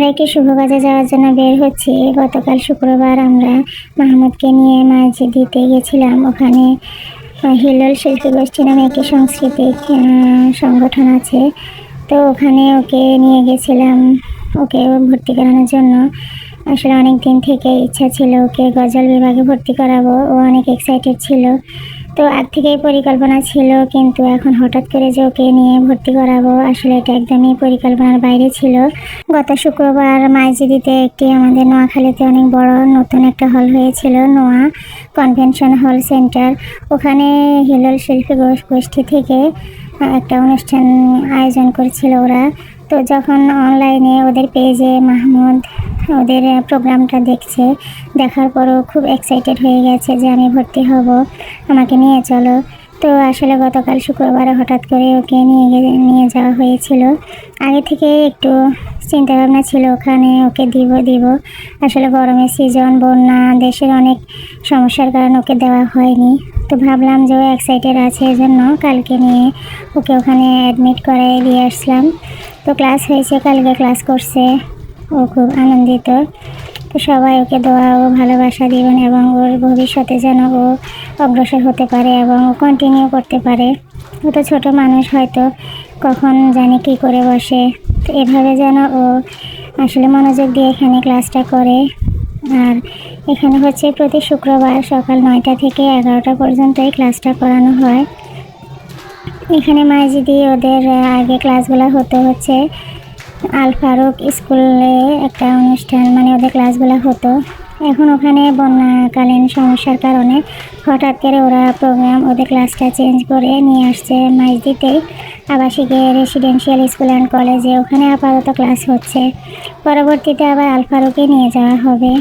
আমরা একটি শুভ কাজে যাওয়ার জন্য বের হচ্ছি। গতকাল শুক্রবার আমরা মাহমুদকে নিয়ে দিতে গেছিলাম। ওখানে আহ, হিল্লোল শিল্পী গোষ্ঠী নামে একটি সাংস্কৃতিক সংগঠন আছে। তো ওখানে ওকে নিয়ে গেছিলাম। ওকে ভর্তি করানোর জন্য। আসলে অনেক দিন থেকে ইচ্ছা ছিল ওকে গজল বিভাগে ভর্তি করাবো। ও অনেক এক্সাইটেড ছিল। তো আগ থেকেই পরিকল্পনা ছিল, কিন্তু এখন হঠাৎ করে যে ওকে নিয়ে ভর্তি করাবো, আসলে এটা একদমই পরিকল্পনার বাইরে ছিল। গত শুক্রবার মাইজিদিতে একটি আমাদের নোয়াখালীতে অনেক বড় নতুন একটা হল হয়েছিল, নোয়া কনভেনশন হল সেন্টার। ওখানে হিলোল শিল্পী গোষ- গোষ্ঠী থেকে একটা অনুষ্ঠান আয়োজন করছিল ওরা। তো যখন অনলাইনে ওদের পেজে মাহমুদ ওদের প্রোগ্রামটা দেখছে। দেখার পরও খুব এক্সাইটেড হয়ে গেছে যে আমি ভর্তি হব। আমাকে নিয়ে চলো। তো আসলে গতকাল শুক্রবারে হঠাৎ করে ওকে নিয়ে নিয়ে যাওয়া হয়েছিল। আগে থেকে একটু চিন্তা ভাবনা ছিল, ওখানে ওকে দিব দিব। আসলে গরমের সিজন বন্যা, দেশের অনেক সমস্যার কারণে ওকে দেওয়া হয়নি। তো ভাবলাম যে ও এক্সাইটেড আছে এজন্য কালকে নিয়ে ওকে ওখানে অ্যাডমিট করাই দিয়ে আসলাম। তো ক্লাস হয়েছে, কালকে ক্লাস করছে। ও খুব আনন্দিত। তো সবাই ওকে দোয়া ও ভালোবাসা দিবেন এবং ওর ভবিষ্যতে যেন ও অগ্রসর হতে পারে এবং ও কন্টিনিউ করতে পারে। ও তো ছোটো মানুষ, হয়তো কখন জানে কী করে বসে। তো এভাবে যেন ও আসলে মনোযোগ দিয়ে এখানে ক্লাসটা করে। আর এখানে হচ্ছে প্রতি শুক্রবার সকাল নয়টা থেকে এগারোটা পর্যন্ত এই ক্লাসটা করানো হয়। এখানে মাইজিদি ওদের আগে ক্লাসগুলো হতে হচ্ছে। আল ফারুক স্কুলে একটা অনুষ্ঠান মানে ওদের ক্লাসগুলো হতো। এখন ওখানে বন্যাকালীন সমস্যার কারণে হঠাৎ করে ওরা প্রোগ্রাম ওদের ক্লাসটা চেঞ্জ করে নিয়ে আসছে মাইজদিতেই। আবাসিকে রেসিডেন্সিয়াল স্কুল অ্যান্ড কলেজে ওখানে আপাতত ক্লাস হচ্ছে। পরবর্তীতে আবার আল ফারুকে নিয়ে যাওয়া হবে।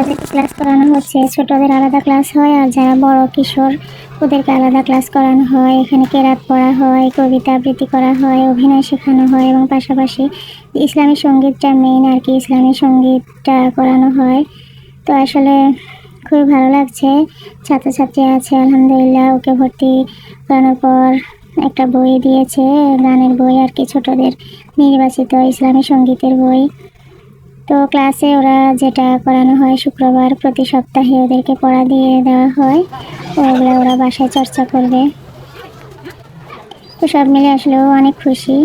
এখানে ছোটদের ক্লাস করানো হচ্ছে। ছোটদের আলাদা ক্লাস হয় আর যারা বড় কিশোর, ওদেরকে আলাদা ক্লাস করানো হয়। এখানে কেরাত পড়া হয়, কবিতা আবৃত্তি করা হয়, অভিনয় শেখানো হয় এবং পাশাপাশি ইসলামী সঙ্গীতটা মেইন আর কি, ইসলামী সঙ্গীতটা করানো হয়। তো আসলে খুবই ভালো লাগছে। ছাত্রছাত্রী আছে, আলহামদুলিল্লাহ, ওকে ভর্তি করানোর পর একটা বই দিয়েছে, গানের বই আর কি, ছোটদের নির্বাচিত ইসলামী সঙ্গীতের বই। তো ক্লাসে ওরা যেটা করানো হয় শুক্রবার প্রতি সপ্তাহে ওদেরকে পড়া দিয়ে দেওয়া হয়। ওগুলো ওরা বাসায় চর্চা করবে। তো সব মিলে আসলেও অনেক খুশি।